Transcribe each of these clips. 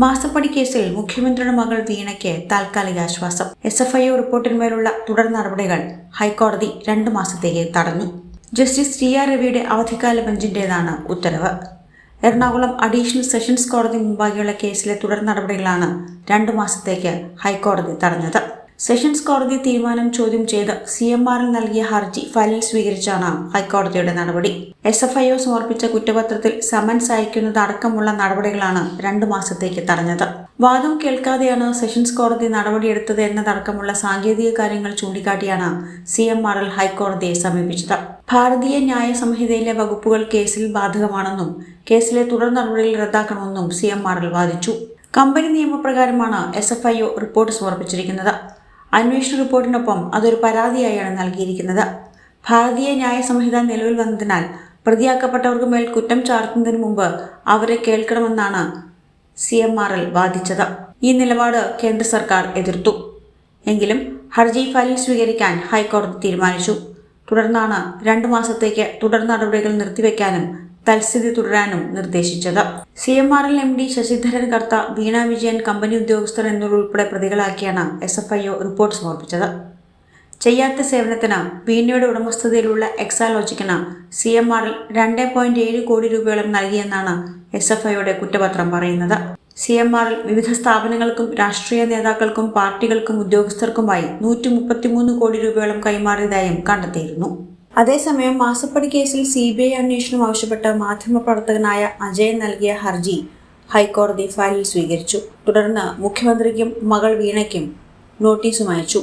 മാസപ്പടി കേസിൽ മുഖ്യമന്ത്രിയുടെ മകൾ വീണയ്ക്ക് താൽക്കാലിക ആശ്വാസം. എസ് എഫ് ഐ റിപ്പോർട്ടിന്മേലുള്ള തുടർ നടപടികൾ ഹൈക്കോടതി രണ്ട് മാസത്തേക്ക് തടഞ്ഞു. ജസ്റ്റിസ് ടി ആർ രവിയുടെ അവധിക്കാല ബെഞ്ചിന്റേതാണ് ഉത്തരവ്. എറണാകുളം അഡീഷണൽ സെഷൻസ് കോടതി മുമ്പാകെയുള്ള കേസിലെ തുടർ നടപടികളാണ് രണ്ടു മാസത്തേക്ക് ഹൈക്കോടതി തടഞ്ഞത്. സെഷൻസ് കോടതി തീരുമാനം ചോദ്യം ചെയ്ത് സി എം ആറിൽ നൽകിയ ഹർജി ഫയലിൽ സ്വീകരിച്ചാണ് ഹൈക്കോടതിയുടെ നടപടി. എസ് എഫ് ഐ ഒ സമർപ്പിച്ച കുറ്റപത്രത്തിൽ സമൻസ് അയക്കുന്നത് അടക്കമുള്ള നടപടികളാണ് രണ്ടു മാസത്തേക്ക് തടഞ്ഞത്. വാദം കേൾക്കാതെയാണ് സെഷൻസ് കോടതി നടപടിയെടുത്തത് എന്നതടക്കമുള്ള സാങ്കേതിക കാര്യങ്ങൾ ചൂണ്ടിക്കാട്ടിയാണ് സി എം ആറിൽ ഹൈക്കോടതിയെ സമീപിച്ചത്. ഭാരതീയ ന്യായ സംഹിതയിലെ വകുപ്പുകൾ കേസിൽ ബാധകമാണെന്നും കേസിലെ തുടർ നടപടികൾ റദ്ദാക്കണമെന്നും സി എം ആറിൽ വാദിച്ചു. Company നിയമപ്രകാരമാണ് S F I O report സമർപ്പിച്ചിരിക്കുന്നത്. അന്വേഷണ റിപ്പോർട്ടിനൊപ്പം അതൊരു പരാതിയായാണ് നൽകിയിരിക്കുന്നത്. ഭാരതീയ ന്യായ സംഹിത നിലവിൽ വന്നതിനാൽ പ്രതിയാക്കപ്പെട്ടവർക്ക് മേൽ കുറ്റം ചാർത്തുന്നതിന് മുമ്പ് അവരെ കേൾക്കണമെന്നാണ് സി എം ആർ എൽ വാദിച്ചത്. ഈ നിലപാട് കേന്ദ്ര സർക്കാർ എതിർത്തു. എങ്കിലും ഹർജി ഫയൽ സ്വീകരിക്കാൻ ഹൈക്കോടതി തീരുമാനിച്ചു. തുടർന്നാണ് രണ്ടു മാസത്തേക്ക് തുടർ നടപടികൾ നിർത്തിവെക്കാനും തൽസ്ഥിതി തുടരാനും നിർദ്ദേശിച്ചത്. C M R L M D Sasidharan Kartha Veena Vijayan company ഉദ്യോഗസ്ഥർ എന്നിവരുൾപ്പെടെ പ്രതികളാക്കിയാണ് S F I O report സമർപ്പിച്ചത്. ചെയ്യാത്ത സേവനത്തിന് വീണയുടെ ഉടമസ്ഥതയിലുള്ള എക്സാലോജിക്കിന് സി എം ആർ എൽ രണ്ട് പോയിന്റ് ഏഴ് കോടി രൂപയോളം നൽകിയെന്നാണ് എസ് എഫ് ഐയുടെ കുറ്റപത്രം പറയുന്നത്. സി എം ആർ എൽ വിവിധ സ്ഥാപനങ്ങൾക്കും രാഷ്ട്രീയ നേതാക്കൾക്കും പാർട്ടികൾക്കും ഉദ്യോഗസ്ഥർക്കുമായി നൂറ്റി മുപ്പത്തിമൂന്ന് കോടി രൂപയോളം കൈമാറിയതായും കണ്ടെത്തിയിരുന്നു. അതേസമയം മാസപ്പടി കേസിൽ സി ബി ഐ അന്വേഷണം ആവശ്യപ്പെട്ട് മാധ്യമപ്രവർത്തകനായ അജയൻ നൽകിയ ഹർജി ഹൈക്കോടതി ഫയലിൽ സ്വീകരിച്ചു. തുടർന്ന് മുഖ്യമന്ത്രിക്കും മകൾ വീണയ്ക്കും നോട്ടീസും അയച്ചു.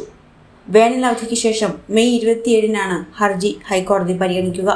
വേനൽ അവധിക്ക് ശേഷം മെയ് ഇരുപത്തിയേഴിനാണ് ഹർജി ഹൈക്കോടതി പരിഗണിക്കുക.